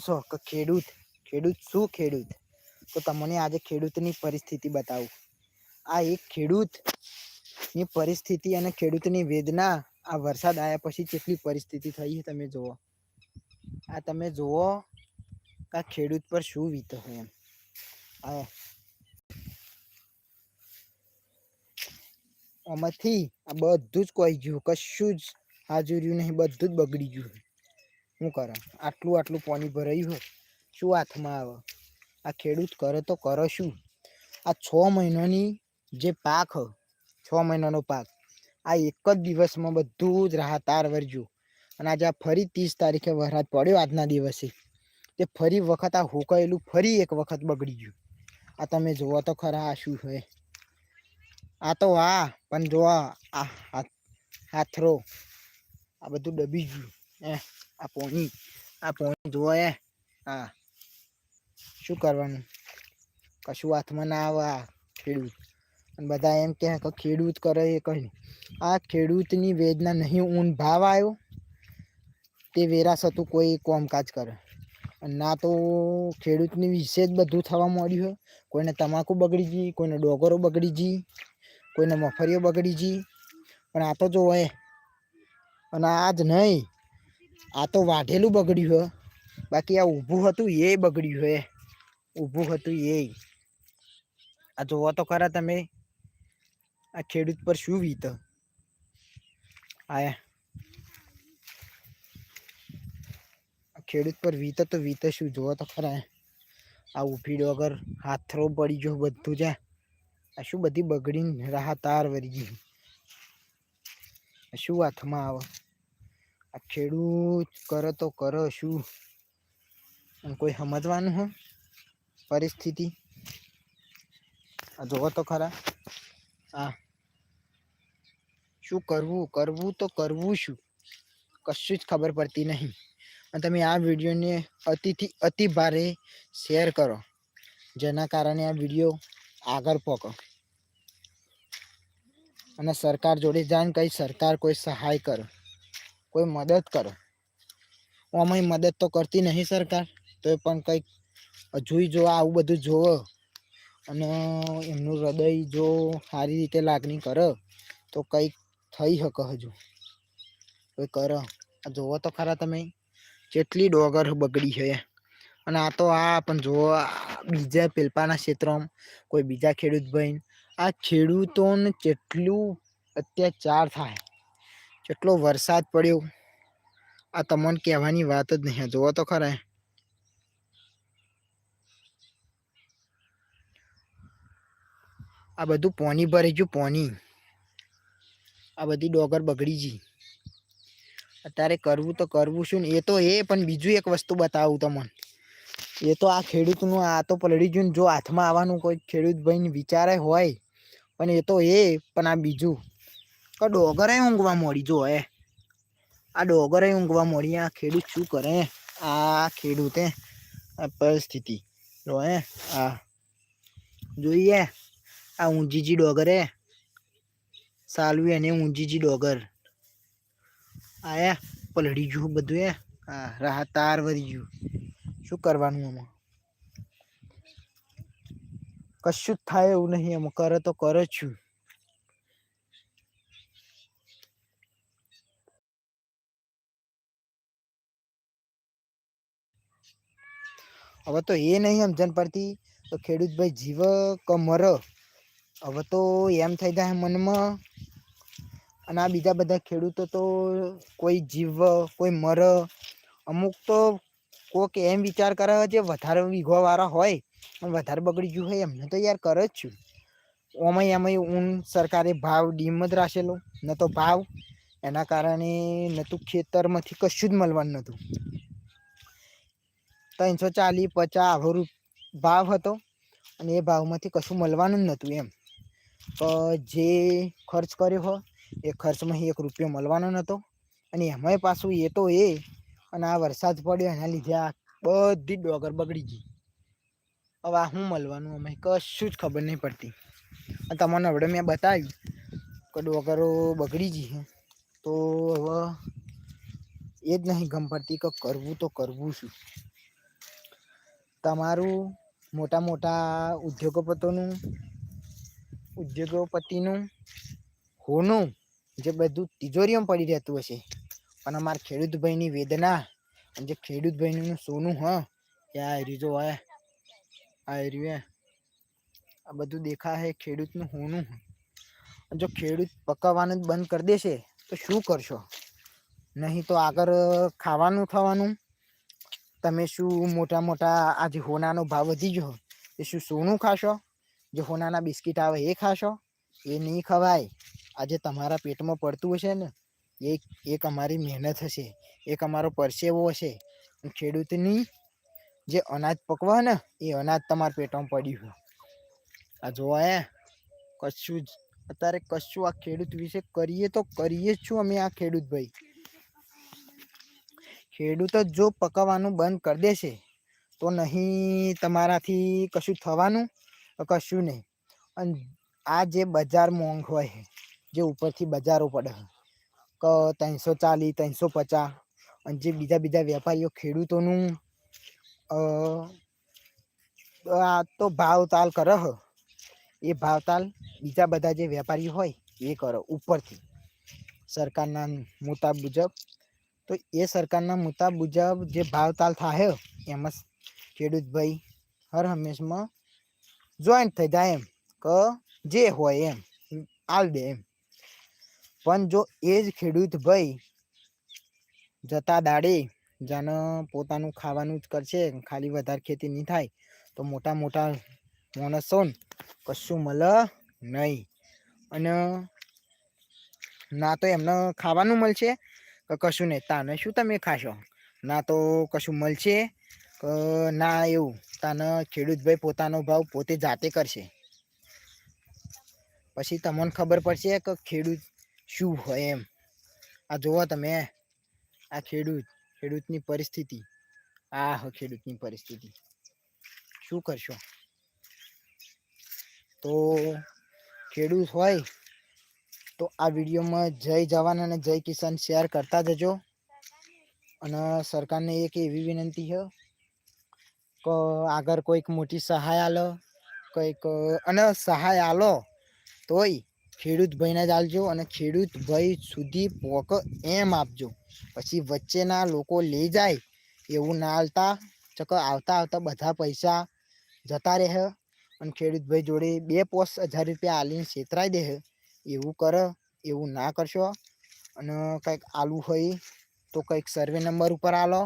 છો કે ખેડૂત. ખેડૂત શું ખેડૂત? તો તમને આજે ખેડૂતની પરિસ્થિતિ બતાવું. આ એક ખેડૂતની પરિસ્થિતિ અને ખેડૂતની વેદના આ વરસાદ આવ્યા પછી કેટલી પરિસ્થિતિ થઈ તમે જુઓ. આ તમે જુઓ આ ખેડૂત પર શું વીતો હોય એમ. આ આમાંથી આ બધું જ કોઈ ગયું. કશું જ હાજર્યું નહીં. બધું જ બગડી ગયું. શું કરે? આટલું આટલું પાણી ભરાયું હોય, શું હાથમાં આવે? આ ખેડૂત કરે તો કરો શું? આ છ મહિનાની જે પાક હ, છ મહિનાનો પાક, આ એક જ દિવસમાં બધું જ રાહતાર વર્જ્યું. અને આજે આ ફરી ત્રીસ તારીખે વરસાદ પડ્યો આજના દિવસે. તે ફરી વખત આ હુકાયેલું ફરી એક વખત બગડી ગયું. આ તમે જોવો તો ખરા આ શું છે. આ તો આ, પણ જો આ હાથરો, આ બધું ડબી ગયું. એ આ પોણી આ પોણી જોવો એ. હા. શું કરવાનું? કશું હાથમાં ના આવે આ ખેડૂત. અને બધા એમ કે ખેડૂત કરે એ કહ્યું આ ખેડૂતની વેદના નહીં, ઊન ભાવ આવ્યો. તે વેરાસતું કોઈ કોમકાજ કરે. અને ના તો ખેડૂતની વિશે જ બધું થવા માંડ્યું હોય. કોઈને તમાકુ બગડી ગઈ, કોઈને ડોગરો બગડી ગઈ, કોઈને મફરીઓ બગડી ગઈ. પણ આ તો જો એ. અને આ જ નહીં આ તો વાઢેલું બગડ્યું હે. બાકી આ ઊભું હતું એ બગડ્યું હે. ઊભું હતું એ. આ જોવો તો ખરા તમે. આ ખેડૂત પર શું વીત? આયા. ખેડૂત પર વીત તો વીત શું? જોવો તો ખરા આ ઊભી ડોગર હાથરો પડી ગયો બધું જાય આ શું બધી બગડીને રાહતાર વરી ગઈ. શું હાથમાં આવે? આ ખેડૂત કરો તો કરો શું? કોઈ સમજવાનું હો? પરિસ્થિતિ. આ જોવો તો ખરા. આ શું કરવું? કરવું તો કરવું શું? કશું જ ખબર પડતી નહીં. અને તમે આ વિડીયોને અતિથી અતિ ભારે શેર કરો. જેના કારણે આ વીડિયો આગળ પહોંચો અને સરકાર જોડે જાણ કઈ સરકાર કોઈ સહાય કરો. કોઈ મદદ કરો. આમાં મદદ તો કરતી નહીં સરકાર તો પણ કંઈક જોઈ જો, આવું બધું જોવો અને એમનું હૃદય જો સારી રીતે લાગણી કરે, તો કંઈક થઈ શકે હજુ. કોઈ કરો. જોવો તો ખરા તમે, કેટલી ડોગર બગડી છે. અને આ તો આ પણ જોવો બીજા પેલપાના ક્ષેત્રમાં કોઈ બીજા ખેડૂત ભાઈ આ ખેડૂતોને કેટલું અત્યાચાર થાય. કેટલો વરસાદ પડ્યો, આ તમને કહેવાની વાત જ નહીં. જોવો તો ખરા. આ બધું પોની ભરી ગયું, પોની. આ બધી ડોગર બગડી ગઈ. અત્યારે કરવું તો કરવું શું ને, એ તો એ, પણ બીજું એક વસ્તુ બતાવું તમને. એ તો આ ખેડૂતનું, આ તો પલળી ગયું જો હાથમાં આવવાનું કોઈ ખેડૂત ભાઈને વિચારે હોય, પણ એ તો એ, પણ આ બીજું. કે ડોગરે ઊંઘવા મળી, જો એ આ ડોગરે ઊંઘવા મળી, આ ખેડૂત શું કરે? આ ખેડૂતે આ પરિસ્થિતિ, જો હે, આ જોઈએ, આ ઊંજીજી ડોગરે સાલવી અને ઊંજીજી ડોગર. આયા પલળી ગયું બધું એ હા રાહ તાર વરી ગયું. શું કરવાનું આમાં? કશું જ થાય એવું નહીં એમ કરે તો કરે છું. હવે તો એ નહીં સમજણ પડતી. તો ખેડૂત ભાઈ જીવ ક મર. હવે તો એમ થઈ જાય મનમાં. અને આ બીજા બધા ખેડૂતો તો કોઈ જીવ, કોઈ મર. અમુક તો કોક એમ વિચાર કરે જે વધારે વીઘો હોય અને વધારે બગડી ગયું હોય એમને તો યાર કરે જ છું. ઓમાં એમાં ઊન, સરકારે ભાવ ડીમ જ રાખેલો. ન તો ભાવ. એના કારણે નહોતું ખેતરમાંથી કશું જ મળવાનું નહોતું. ત્રણસો ચાલીસ પચાસ આવો ભાવ હતો. અને એ ભાવમાંથી કશું મળવાનું જ નહોતું એમ. તો જે ખર્ચ કર્યો હો, એ ખર્ચમાં એક રૂપિયો મળવાનો નહોતો. અને એમાંય પાછું એ તો એ, અને આ વરસાદ પડ્યો, એના લીધે આ બધી ડોગર બગડી ગઈ. હવે આ શું મળવાનું? અમે કશું જ ખબર નહીં પડતી. અને તમને હવે મેં બતાવ્યું કે ડોગરો બગડી ગઈ છે તો હવે એ જ નહીં ગમ પડતી કે કરવું તો કરવું શું? તમારું મોટા મોટા ઉદ્યોગપતિનું ઉદ્યોગપતિનું, હોનું જે બધું તિજોરીમાં પડી રહેતું હશે. પણ અમારા ખેડૂત ભાઈની વેદના અને જે ખેડૂત ભાઈનું સોનું, હ, એ આ રહ્યું જો, આ આ આ બધું દેખા હે ખેડૂતનું હોનું. જો ખેડૂત પકવવાનું બંધ કરી દેશે, તો શું કરશો? નહીં તો આગળ ખાવાનું થવાનું તમે શું મોટા મોટા આજે હોનાનો ભાવ વધી ગયો, એ શું સોનું ખાશો? જે હોનાના બિસ્કિટ આવે એ ખાશો? એ નહીં ખવાય. આજે તમારા પેટમાં પડતું હશે ને એક એક અમારી મહેનત હશે, એક અમારો પરસેવો હશે. ખેડૂતની જે અનાજ પકવા ને, એ અનાજ તમારા પેટમાં પડ્યું આ જોવા એ કશું જ, અત્યારે કશું આ ખેડૂત વિશે કરીએ તો કરીએ જ છું અમે આ ખેડૂત ભાઈ. ખેડૂત જ પકવવાનું બંધ કરી દેશે તો નહીં તમારાથી કશું થવાનું? કશું નહીં. અને આ જે બજાર મોંઘ હોય છે, જે ઉપરથી બજારો પડે કે ત્રણસો ચાલીસ ત્રણસો પચાસ અને જે બીજા બીજા વેપારીઓ ખેડૂતોનું આ તો ભાવતાલ કરે હ. એ ભાવતાલ બીજા બધા જે વેપારીઓ હોય એ કરો ઉપરથી. સરકારના મુતાબ મુજબ તો એ સરકારના મુદ્દા મુજબ જે ભાવતાલ થાય એમાં ખેડૂતભાઈ હર હંમેશમાં જોઈન્ટ થઈ જાય એમ, કે જે હોય એમ, આલ દે એમ. પણ જો એ જ ખેડૂતભાઈ જતા દાડે જાને પોતાનું ખાવાનું જ કરશે, ખાલી વધારે ખેતી નહીં થાય, તો મોટા મોટા માણસો કશું મળે નહીં. અને ના તો એમને ખાવાનું મળશે કશું નહીં, તાને શું તમે ખાશો? ના તો કશું મળશે કે ના એવું? તાને ખેડૂતભાઈ પોતાનો ભાવ પોતે જાતે કરશે. પછી તમને ખબર પડશે કે ખેડૂત શું હોય એમ. આ જોવો તમે, આ ખેડૂત, ખેડૂતની પરિસ્થિતિ. આ હ ખેડૂતની પરિસ્થિતિ. શું કરશો? તો ખેડૂત હોય તો આ વિડીયોમાં જય જવાન અને જય કિસાન શેર કરતા જજો. અને સરકારને એક એવી વિનંતી છે કે આગળ કોઈક મોટી સહાય આલો, કંઈક, અને સહાય આલો તોય ખેડૂત ભાઈને જ આલજો અને ખેડૂત ભાઈ સુધી પોક એમ આપજો. પછી વચ્ચેના લોકો લઈ જાય એવું ના આલતા, ચક આવતા આવતા બધા પૈસા જતા રહે અને ખેડૂત ભાઈ જોડે બે પોસ હજાર રૂપિયા આલીને છેતરાઈ દે એવું કરે, એવું ના કરશો અને કંઈક આલુ હોય તો કંઈક સર્વે નંબર ઉપર આલો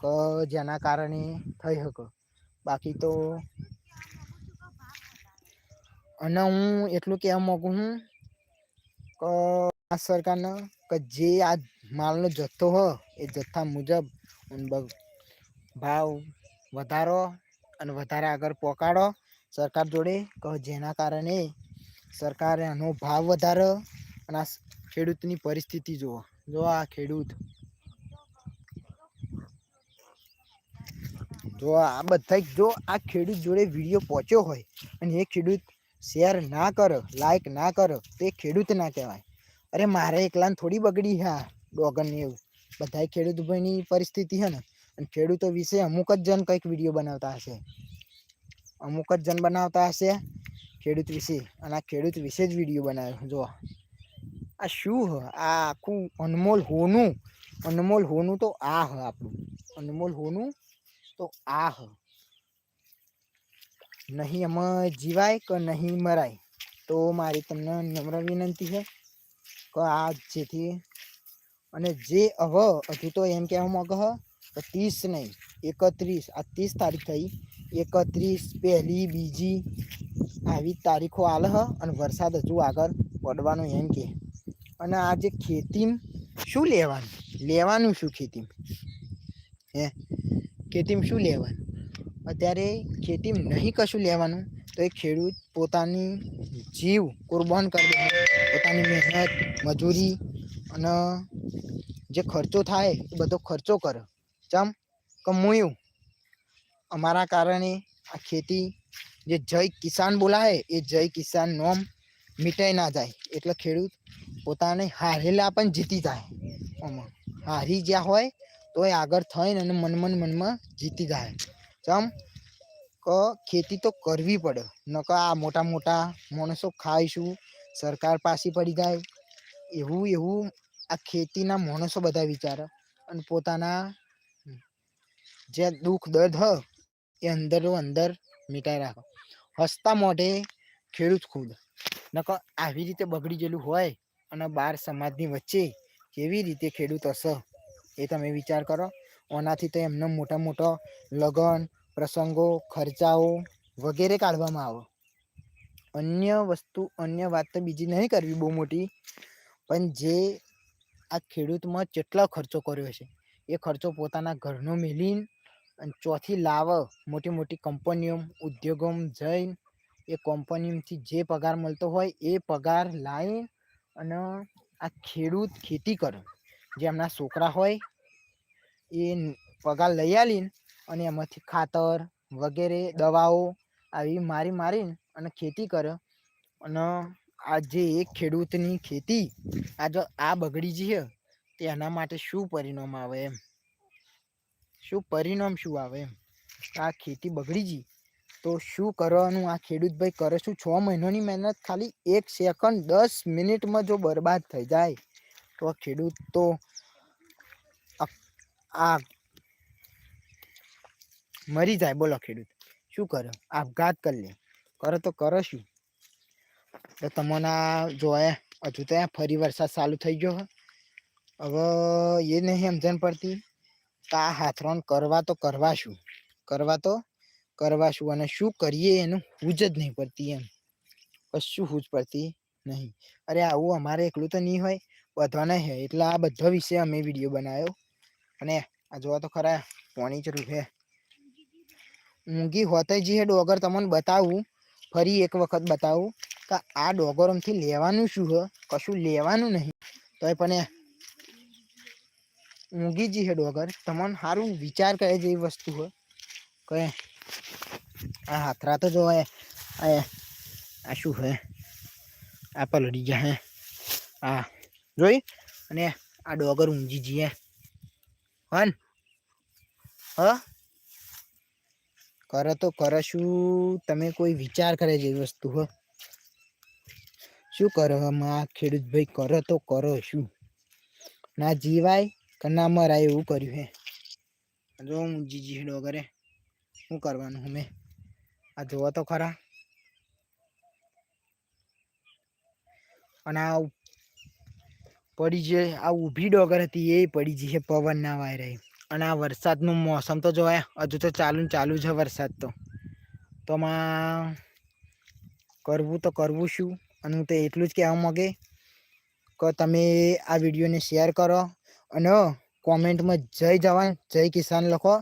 કે જેના કારણે થઈ શકે. બાકી તો અને હું એટલું કહેવા માગું છું કે આ સરકારને કે જે આ માલનો જથ્થો હ, એ જથ્થા મુજબ ભાવ વધારો અને વધારે આગળ પહોંચાડો સરકાર જોડે કે જેના કારણે સરકારે આનો ભાવ વધારો અને આ ખેડૂતની પરિસ્થિતિ જુઓ. જો આ ખેડૂત. જો આ બધા જો આ ખેડૂત જોડે વીડિયો પહોંચ્યો હોય અને એ ખેડૂત શેર ના કરો લાઈક ના કરો, તો ખેડૂત ના કહેવાય. અરે મારે એકલાને થોડી બગડી હા ડોગરને એવું. બધા ખેડૂત ભાઈની પરિસ્થિતિ છે ને, અને ખેડૂતો વિશે અમુક જ જણ કંઈક વીડિયો બનાવતા હશે. અમુક જ જણ બનાવતા હશે ખેડૂત વિશે અને આ ખેડૂત વિશે જ વીડિયો બનાવ્યો જો આ શું હ? આ આખું અનમોલ હોનું. અનમોલ હોનું તો આ હ આપણું. અનમોલ હોનું તો આ હ. નહીં એમાં જીવાય કે નહીં મરાય? તો મારી તમને નમ્ર વિનંતી છે કે આ જેથી અને જે અવ હજુ તો એમ કહેવા માંગે હ કે ત્રીસ નહીં, એકત્રીસ. આ ત્રીસ તારીખ થઈ. એકત્રીસ, પહેલી, બીજી આવી તારીખો આલે હ અને વરસાદ હજુ આગળ પડવાનો એમ કે. અને આ જે ખેતી શું લેવાનું? લેવાનું શું ખેતી હે? ખેતીમાં શું લેવાનું? અત્યારે ખેતીમાં નહીં કશું લેવાનું, તો એ ખેડૂત પોતાની જીવ કુરબાન કરી દે. પોતાની મહેનત, મજૂરી અને જે ખર્ચો થાય એ બધો ખર્ચો કરે. ચમ? કમોયું. અમારા કારણે આ ખેતી જે જય કિસાન બોલાય, એ જય કિસાન નોમ મીટાઈ ના જાય. એટલે ખેડૂત પોતાને હારેલા પણ જીતી જાય. આમાં હારી જ્યાં હોય તો એ આગળ થઈને અને મનમન મનમાં જીતી જાય. ચમ, કે, ખેતી તો કરવી પડે. નકર આ મોટા મોટા માણસો ખાઈશું, સરકાર પાસે પડી જાય. એવું એવું આ ખેતીના માણસો બધા વિચારે. અને પોતાના જે દુઃખ દર્દ હ, એ અંદરો અંદર મીટાઈ રાખો. હસતા મોઢે ખેડૂત ખુદ. નકર આવી રીતે બગડી ગયેલું હોય અને બાર સમાજની વચ્ચે કેવી રીતે ખેડૂત હશે એ તમે વિચાર કરો. ઓનાથી તો એમને મોટા મોટો લગન, પ્રસંગો, ખર્ચાઓ વગેરે કાઢવામાં આવે. અન્ય વસ્તુ, અન્ય વાત તો બીજી નહીં કરવી, બહુ મોટી. પણ જે આ ખેડૂતમાં જેટલો ખર્ચો કર્યો છે, એ ખર્ચો પોતાના ઘરનો મેલીન અને ચોથી લાવ, મોટી મોટી કંપનીઓ ઉદ્યોગો જઈને એ કંપનીઓથી જે પગાર મળતો હોય એ પગાર લાવી અને આ ખેડૂત ખેતી કરે. જે એમના છોકરા હોય એ પગાર લઈ આવીને અને એમાંથી ખાતર વગેરે, દવાઓ આવી મારી મારીને અને ખેતી કરે. અને આ જે એક ખેડૂતની ખેતી, આ જો આ બગડી જઈએ તે એના માટે શું પરિણામ આવે એમ? શું પરિણામ શું આવે એમ? આ ખેતી બગડી ગઈ તો શું કરવાનું? આ ખેડૂત ભાઈ કરે શું? છ મહિનાની મહેનત ખાલી એક સેકન્ડ, દસ મિનિટમાં જો બરબાદ થઈ જાય, તો ખેડૂત તો આ- મરી જાય. બોલો ખેડૂત, શું કરે? આપઘાત કરી લે. કરો તો કરો શું? તો તમને આ જોયા, હજુ તો ફરી વરસાદ ચાલુ થઈ ગયો. હવે એ નહીં સમજણ પડતી. કે હાથરણ કરવા તો કરવા શું કરવા તો કરવા શું અને શું કરીએ એનું હૂજ જ નહીં પડતી એમ. કશું હૂજ પડતી નહીં. અરે આવું અમારે એકલું તો નહીં હોય. બધાને હે, એટલે આ બધા વિશે અમે વીડિયો બનાવ્યો અને આ જોવા તો ખરા પોણી જરૂર છે ઊંઘી હોતે જે ડોગર, તમને બતાવું. ફરી એક વખત બતાવું કે આ ડોગરમથી લેવાનું શું હ? કશું લેવાનું નહીં. તોય પણ ઊંઘી જી હે ડોગર તમને સારું વિચાર કરે જેવી વસ્તુ હોય. કે આ હાથરા તો જો આ શું હે? આ પલડી ગયા હે. આ જોઈ? અને આ ડોગર ઊંઘી જઈએ. હન? હ? કરે તો કરે શું? તમે કોઈ વિચાર કરે જેવી વસ્તુ હો. શું કરો આ ખેડૂત ભાઈ કરો તો કરો શું? ના જીવાય? કે ના મરાય એવું કર્યું હે. જો હું જીજી ડોગરે શું કરવાનું અમે આ જોવો તો ખરા. અને આ પડી જે, આ ઊભી ડોગર હતી, એ પડી જઈ છે પવન ના વાયરે. અને આ વરસાદનું મોસમ તો જોયા હજુ તો ચાલુ ચાલુ છે વરસાદ તો. તો આમાં કરવું તો કરવું શું? અને હું તો એટલું જ કહેવા માગે કે તમે આ વિડીયોને શેર કરો અને કોમેન્ટમાં જય જવાન, જય કિસાન લખો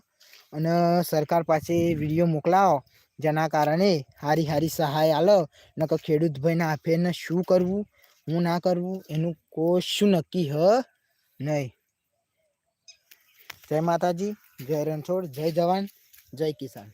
અને સરકાર પાસે વીડિયો મોકલાવો, જેના કારણે હારી હારી સહાય આલો. નકર ખેડૂત ભાઈના આફેને શું કરવું, હું ના કરવું, એનું કોશું નક્કી હ નહીં. જય માતાજી, જય રણછોડ, જય જવાન, જય કિસાન.